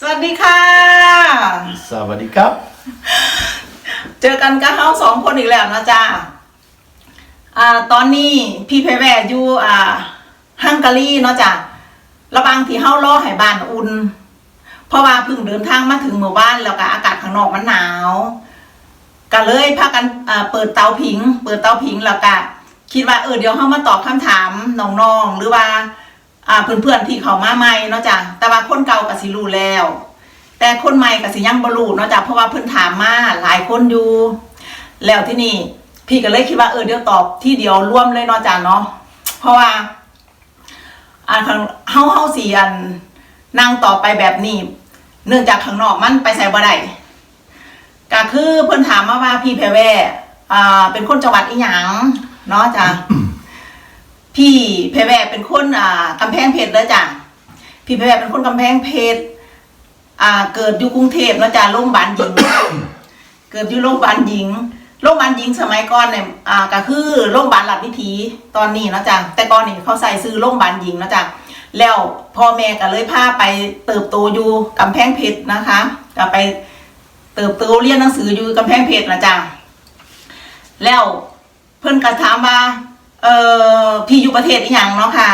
สวัสดีค่ะ สวัสดีครับ เจอกันกับเฮาสองคนอีกแล้วนะจ๊ะอ่าตอนนี้พี่เพแวอยู่อ่าฮังการีเนาะจ้ะระหวังที่เฮารอให้บ้านอุ่น เพราะว่าเพิ่งเดินทางมาถึงหมู่บ้านแล้วก็อากาศข้างนอกมันหนาวก็เลยพากันอ่าเปิดเตาผิง เปิดเตาผิงแล้วก็คิดว่าเออเดี๋ยวเฮามาตอบคำถามน้องๆหรือว่า อ่าเพื่อนๆที่เขามาใหม่เนาะจ้ะแต่ว่าคนเก่าก็สิรู้แล้ว แต่คนใหม่ก็สิยังบ่รู้เนาะจ้ะเพราะว่าเพิ่นถามมาหลายคนอยู่ แล้วที่นี่ พี่ก็เลยคิดว่าเออเดี๋ยวตอบที่เดียวร่วมเลยเนาะจ้ะเนาะเพราะว่าอ่าข้าเฮาเฮาสิอันนั่งต่อไปแบบนี้ เนื่องจากข้างนอกมันไปใส่บ่ได้ก็คือเพิ่นถามมาว่าพี่แพรแว่อ่าเป็นคนจังหวัดอีหยังเนาะจ้ะ พี่เพแวเป็นคนอ่ากำแพงเพชรเลยจ้ะพี่เพแวเป็นคนกำแพงเพชรอ่า เกิดอยู่กรุงเทพนะจ้ะโรงพยาบาลหญิง เกิดอยู่โรงพยาบาลหญิงโรงพยาบาลหญิงสมัยก่อนเนี่ยอ่าก็คือโรงพยาบาลหลัดวิถีตอนนี้เนาะจ้ะแต่ก่อนนี่เขาใส่ซื้อโรงพยาบาลหญิงเนาะจ้ะแล้วพ่อแม่ก็เลยพาไปเติบโตอยู่กำแพงเพชรนะคะก็ไปเติบโตเรียนหนังสืออยู่กำแพงเพชรนะจ้ะแล้วเพิ่อนก็ถามว่า เอ่อพี่อยู่ประเทศอีหยังเนาะค่ะ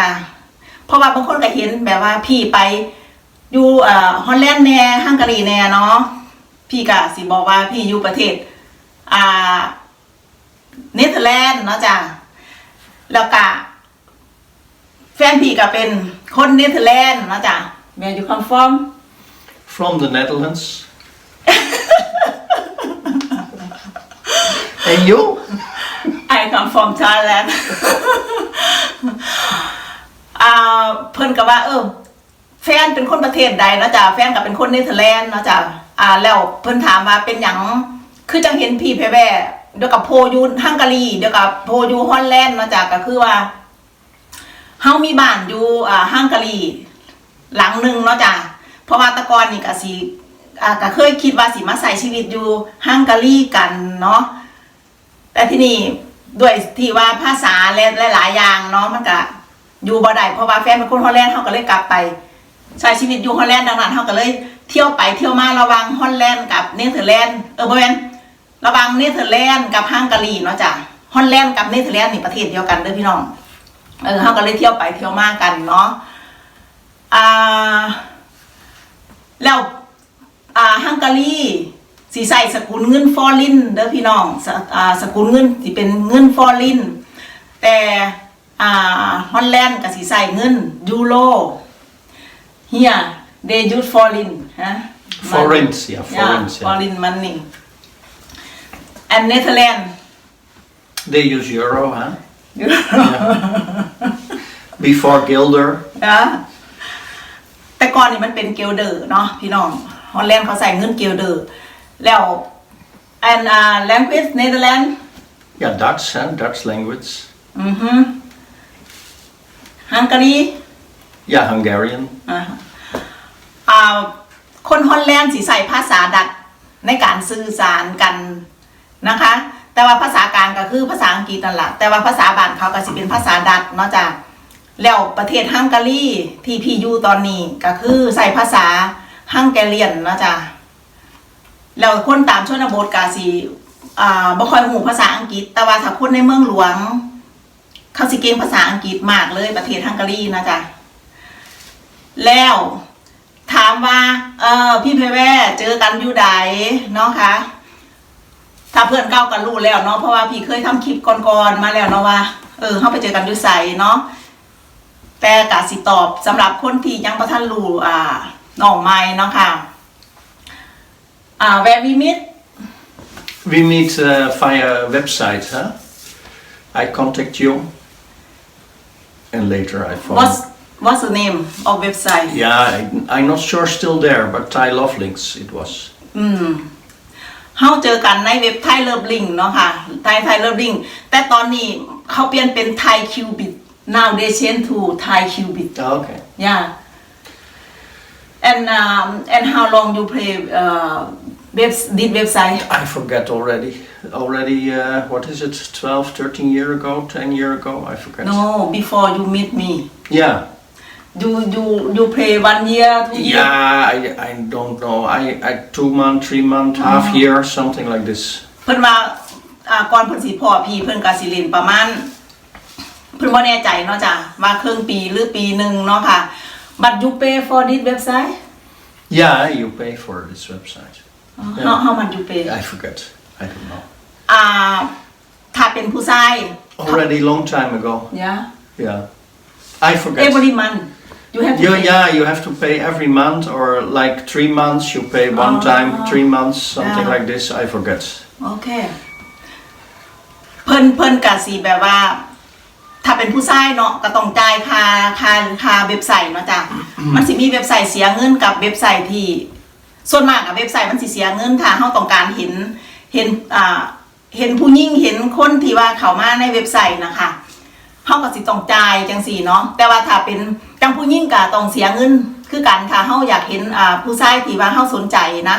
เพราะว่าบางคนก็เห็นแบบว่าพี่ไปอยู่เอ่อฮอลแลนด์แน่ฮังการีแน่เนาะพี่ก็สิบอกว่าพี่อยู่ประเทศอ่าเนเธอร์แลนด์เนาะจ้ะแล้วก็แฟนพี่ก็เป็นคนเนเธอร์แลนด์เนาะจ้ะ Where you come from from the Netherlands and you I come from Thailand อ่าเพิ่นก็ว่า เออ แฟนเป็นคนประเทศใดเนาะจ้ะแฟนก็เป็นคนเนเธอร์แลนด์เนาะจ้ะอ่า แล้วเพิ่นถามว่าเป็นหยังคือจังเห็นพี่แพรแว่เดี๋ยวกับโพยูฮังการีเดี๋ยวกับโพยูฮอลแลนด์เนาะจ้ะก็คือว่าเฮามีบ้านอยู่อ่าฮังการีหลังหนึ่งเนาะจ้ะเพราะว่าตะกอนนี่ก็สิอ่าก็เคยคิดว่าสิมาใส่ชีวิตอยู่ฮังการีกันเนาะแต่ที่นี่ ด้วยที่ว่าภาษาและหลายอย่างเนาะมันก็อยู่บ่ได้เพราะว่าแฟนเป็นคนฮอลแลนด์เขาก็เลยกลับไปใช้ชีวิตอยู่ฮอลแลนด์ดังนั้นเขาก็เลยเที่ยวไปเที่ยวมาระวังฮอลแลนด์กับเนเธอร์แลนด์เออบ่แม่นระวังเนเธอร์แลนด์กับฮังการีเนาะจ้ะฮอลแลนด์กับเนเธอร์แลนด์นี่ประเทศเดียวกันเด้อพี่น้องเออเขาก็เลยเที่ยวไปเที่ยวมากันเนาะอ่าแล้วอ่าฮังการี สีใส่สกุลเงินฟอรินเด้อพี่น้องสอ่าสกุลเงินสิเป็นเงินฟอรินแต่อ่าฮอลแลนด์ก็สิใส่เงินยูโรเฮีย they use foreign ฮะ Forints, yeah, forints, yeah. foreign money and Netherlands they use euro huh before guilder นะแต่ก่อนนี่มันเป็นเกลเดอร์เนาะพี่น้องฮอลแลนด์เขาใส่เงินเกลเดอร์ แล้ว and uh, language Netherlands yeah Dutch huh? Dutch language อือฮึฮังการี yeah Hungarian อ่าอ่าคนฮอลแลนด์สิใส่ภาษาดัตช์ในการสื่อสารกันนะคะ แต่ว่าภาษากลางก็คือภาษาอังกฤษนั่นแหละแต่ว่าภาษาบ้านเขาก็สิเป็นภาษาดัตช์เนาะจ้ะแล้วประเทศฮังการีที่พี่อยู่ตอนนี้ก็คือใส่ภาษาฮังการียนเนาะจ้ะ แล้วคนตามชนบทก็สิอ่าบ่ค่อยหูภาษาอังกฤษ แต่ว่าถ้าคนในเมืองหลวง เขาสิเก่งภาษาอังกฤษมากเลยประเทศฮังการีนะจ๊ะแล้วถามว่า เออพี่เพแว่เจอกันอยู่ใดเนาะคะถ้าเพื่อนเก้ากันรู้แล้วเนาะเพราะว่าพี่เคยทำคลิปก่อนๆมาแล้วเนาะว่า เออเขาไปเจอกันอยู่ใสเนาะแต่กาสิตอบสำหรับคนที่ยังประท่านรู้อ่าน้องไม้เนาะค่ะ าแวร์วิมิด we meet uh, via website huh I contact you and later I phone what's what's the name of website yeah I, I'm not sure still there but Thai Love Links it was อืมเขาเจอกันในเว็บไทยเลิฟลิงเนาะค่ะไทยไทยเลิฟลิงแต่ตอนนี้เขาเปลี่ยนเป็นไทยคิวบิต now they change to Thai Qubit oh, okay yeah and um, and how long you play uh, web this website I forget already. Already, uh, what is it, 12, 13 year ago, 10 year ago? I forget. no before you meet me Yeah, you you you play one year two year Yeah, I, I don't know. I, I two month, three month, half year, something like this. เพิ่นว่าอ่าก่อนเพิ่นสิพ่อพี่เพิ่นก็สิเล่นประมาณ เพิ่นบ่แน่ใจเนาะจ้ะว่าครึ่งปีหรือปีหนึ่งเนาะค่ะ but you pay for this website Yeah, you pay for this website. How how much you pay I forget. I don't know. อ่าถ้าเป็นผู้ชาย Already long time ago. yeah Yeah. I forget. every month you have to Yeah, pay yeah, you have to pay every month or like three months you pay one Ah. time, three months, something Yeah. like this. I forget. โอเค เพิ่นเพิ่นกะสีแบบว่า ถ้าเป็นผู้ชายเนาะก็ต้องจ่ายค่าค่าค่าเว็บไซต์เนาะจ้ะมันสิมีเว็บไซต์เสียเงินกับเว็บไซต์ที่ ส่วนมากกับเว็บไซต์มันสิเสียเงินถ้าเฮาต้องการเห็นเห็นอ่าเห็นผู้หญิงเห็นคนที่ว่าเขามาในเว็บไซต์นะคะเฮาก็สิต้องจ่ายจังสี่เนาะแต่ว่าถ้าเป็นจังผู้หญิงก็ต้องเสียเงินคือกันถ้าเฮาอยากเห็นอ่าผู้ชายที่ว่าเฮาสนใจนะ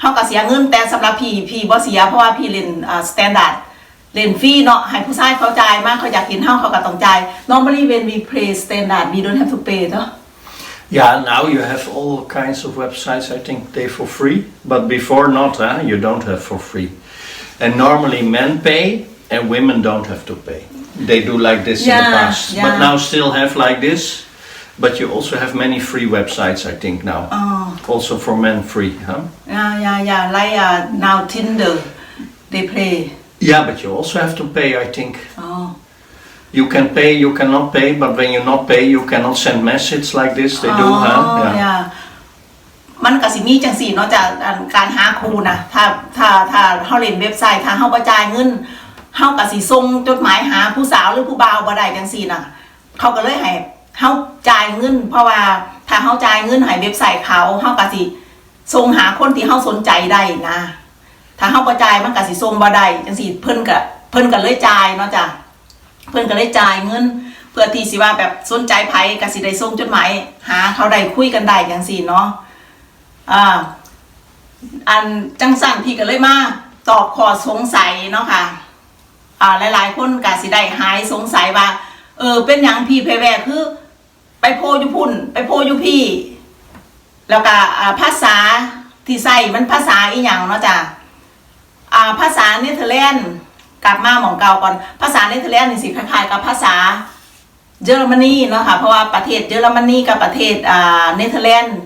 เขาก็เสียเงินแต่สำหรับพี่พี่บ่เสียเพราะว่าพี่เล่นอ่าสแตนดาร์ดเล่นฟรีเนาะให้ผู้ชายเขาจ่ายมากเขาอยากกินเฮาเขาก็ต้องจ่าย normally when we play standard we don't have to pay เนาะ Yeah, now you have all kinds of websites, I think they for free, but before not, huh? you don't have for free. And normally men pay and women don't have to pay. They do like this in the Yeah, past, but now still have like this. But you also have many free websites, I think now. Oh, Also for men free, huh? yeah, yeah, yeah. Like uh, now Tinder, they play. Yeah, but you also have to pay, I think. Oh. You can pay, you cannot pay, but when you not pay, you cannot send message like this. They do, อ๋อ huh? Yeah. yeah มันก็สิมีจังสี่เนาะจากอันการหาครูนะถ้าถ้าถ้าเฮาเล่นเว็บไซต์ถ้าเฮาบ่จ่ายเงินเฮาก็สิส่งจดหมายหาผู้สาวหรือผู้บ่าวบ่ได้จังสี่น่ะเขาก็เลยให้เฮาจ่ายเงิน เพราะว่าถ้าเฮาจ่ายเงินให้เว็บไซต์เขาเฮาก็สิส่งหาคนที่เฮาสนใจได้นะ ถ้าเฮาบ่จ่ายมันก็สิส่งบ่ได้จังซี่เพิ่นก็เพิ่นก็เลยจ่ายเนาะจ้ะ เพิ่อนก็เลยจ่ายเงิน เพื่อที่สิว่าแบบสนใจไผกสิได้ส่งจดหมายหาเขาได้คุยกันได้จังซี่เนาะอ่าอันจังสั่นพี่ก็เลยมาตอบข้อสงสัยเนาะค่ะอ่าหลายๆคนกสิได้หายสงสัยว่า เออ เป็นหยังพี่เพแวคือ ไปโพยู่พุ่น ไปโพยู่พี่ แล้วก็ภาษาที่ใส่มันภาษาอีหยังเนาะจ้ะอ่าภาษาเนเธอร์แลนด์ กลับมาหมองเก่าก่อน ภาษาเนเธอร์แลนด์นี่สิคล้ายๆกับภาษาเยอรมนีเนาะค่ะ เพราะว่าประเทศเยอรมนีกับประเทศอ่าเนเธอร์แลนด์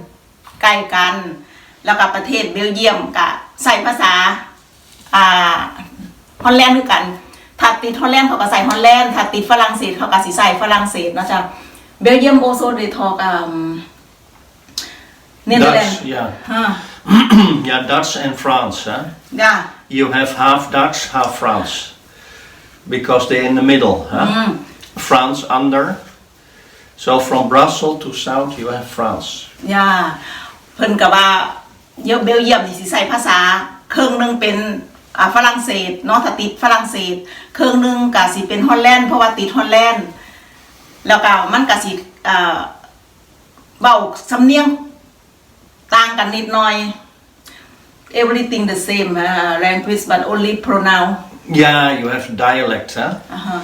ใกล้กัน แล้วกับประเทศเบลเยียมก็ใส่ภาษาอ่าฮอลแลนด์คือกันถ้าติดฮอลแลนด์เขาก็ใส่ฮอลแลนด์ถ้าติดฝรั่งเศสเขาก็สิใส่ฝรั่งเศสเนาะจ้ะเบลเยียมโอโซเดทอกอ่าเนเธอร์แลนด์ Dutch, yeah. ฮะ yeah, Dutch and France. Huh? จ้ะ You have half Dutch, half France. Because they're in the middle. Huh? France under. So from Brussels to south you have France. ย่าเพิ่นกับว่าเยอะเบลเยียมนี่สิใส่ภาษา เครื่องหนึงเป็นอ่าฝรั่งเศสเนาะถ้าติดฝรั่งเศส เครื่องหนึงก็สิเป็นฮอลแลนด์เพราะว่าติดฮอลแลนด์ แล้วก็มันก็สิอ่าเว้าสำเนียงต่างกันนิดหน่อย everything the same uh, language but only pronoun Yeah, you have dialect. Huh? อ่าฮะ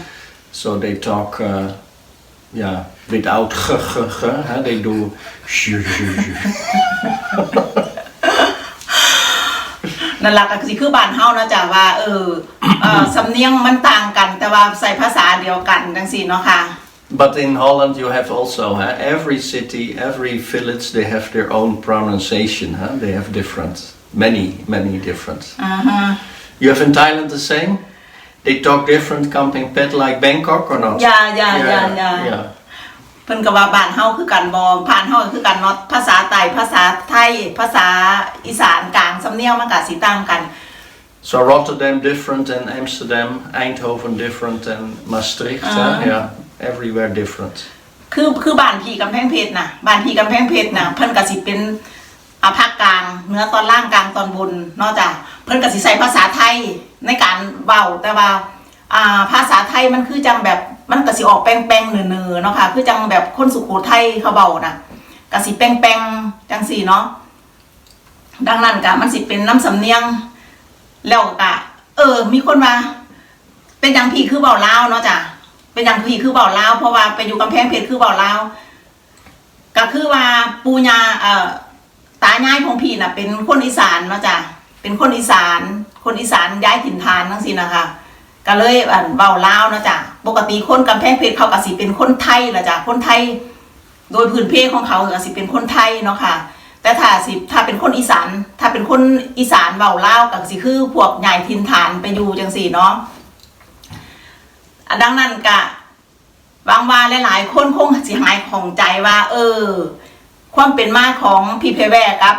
So they talk, uh, yeah, without g, g, g. Huh? They do sh, sh, sh. นั่นแหละก็สิคือบ้านเฮานะจ๊ะว่าเออเอ่อสำเนียงมันต่างกัน แต่ว่าใส่ภาษาเดียวกันจังซี่เนาะค่ะ But in Holland you have also, huh? every city, every village, they have their own pronunciation. Huh? They have different, many, many different. อ่าฮะ You have in Thailand the same? They talk different camping pet like Bangkok or not? ยายายายา yeah. เพิ่นก็ว่าบ้านเฮาคือกันบ่ผ่านเฮาก็คือกันเนาะภาษาใต้ภาษาไทย ภาษาอีสานกลางสำเนียงมันก็สิต่างกัน So Rotterdam different and Amsterdam, Eindhoven different and Maastricht. huh? Ah. Yeah, Everywhere different. คือคือบ้านพี่กำแพงเพชรนะบ้านพี่กำแพงเพชรนะเพิ่นก็สิเป็นอาภาคกลางเนื้อตอนล่างกลางตอนบนเนอกจากเพิ่นก็สิใส่ภาษาไทยในการเว้าแต่ว่าอ่าภาษาไทยมันคือจังแบบมันก็สิออกแป้งๆเนือๆเนาะค่ะคือจังแบบคนสุโขทัยเขาเว้านะก็สิแป้งๆจังสี่เนาะดังนั้นก็มันสิเป็นน้ำสำเนียงแล้วก็เออ มีคนมา เป็นอย่างพี่คือเบาลาวเนาะจ้ะ เป็นอย่างพี่คือเบาลาเพราะว่าไปอยู่กำแพงเพชรคือเบาลาก็คือว่าปูญาเอ่อตายายของพี่น่ะ เป็นคนอีสานเนาะจ้ะเป็นคนอีสาน คนอีสานย้ายถิ่นฐานทั้งสิ้นนะคะก็เลยอั่นเบาลานะจ้ะปกติคนกำแพงเพชรเขาก็สิเป็นคนไทยละจ้ะคนไทย โดยพื้นเพของเขาก็สิเป็นคนไทยเนาะค่ะแต่ถ้าสิถ้าเป็นคนอีสานถ้าเป็นคนอีสานเบาลาก็สิคือพวกใหญ่ถิ่นฐานไปอยู่จังสี่เนาะ ดังนั้นกะบางว่าหลาย ๆ คนคงสิหายของใจว่า เออ ความเป็นมาของพี่เพแวกับ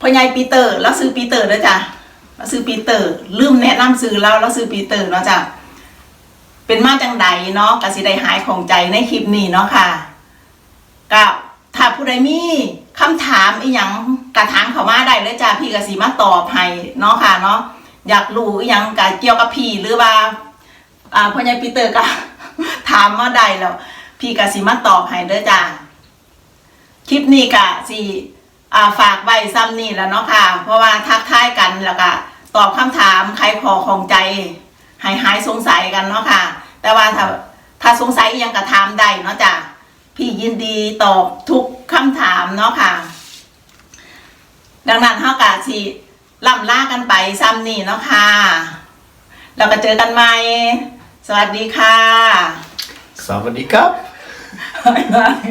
พ่อใหญ่ปีเตอร์แล้วซื้อปีเตอร์ด้วยจ้ะแล้วซื้อปีเตอร์ลืมแนะนำซื้อแล้วแล้วซื้อปีเตอร์เนาะจ้ะเป็นมาจังใดเนาะก็สิได้หายของใจในคลิปนี้เนาะค่ะก็ถ้าผู้ใดมีคำถามอีหยังกระถางเขามาได้เลยจ้ะพี่ก็สิมาตอบให้เนาะค่ะเนาะอยากรู้อีหยังกะเกี่ยวกับพี่หรือว่า อ่าพ่อใหญ่ปีเตอร์ก็ถามมาได้แล้ว พี่กสิมาตอบให้เด้อจ้าคลิปนี้กะสิอ่าฝากไว้ซ้ำนี่แล้วเนาะค่ะ เพราะว่าทักทายกันแล้วก็ตอบคำถามใครขอของใจหายหายสงสัยกันเนาะค่ะ แต่ว่าถ้าถ้าสงสัยยังกระถามได้เนาะจ้ะพี่ยินดีตอบทุกคำถามเนาะค่ะ ดังนั้นเฮากะสิล่ำลากันไปซ้ำนี่เนาะค่ะ เราก็เจอกันใหม่ สวัสดีค่ะ Savadikap. บ๊ายบาย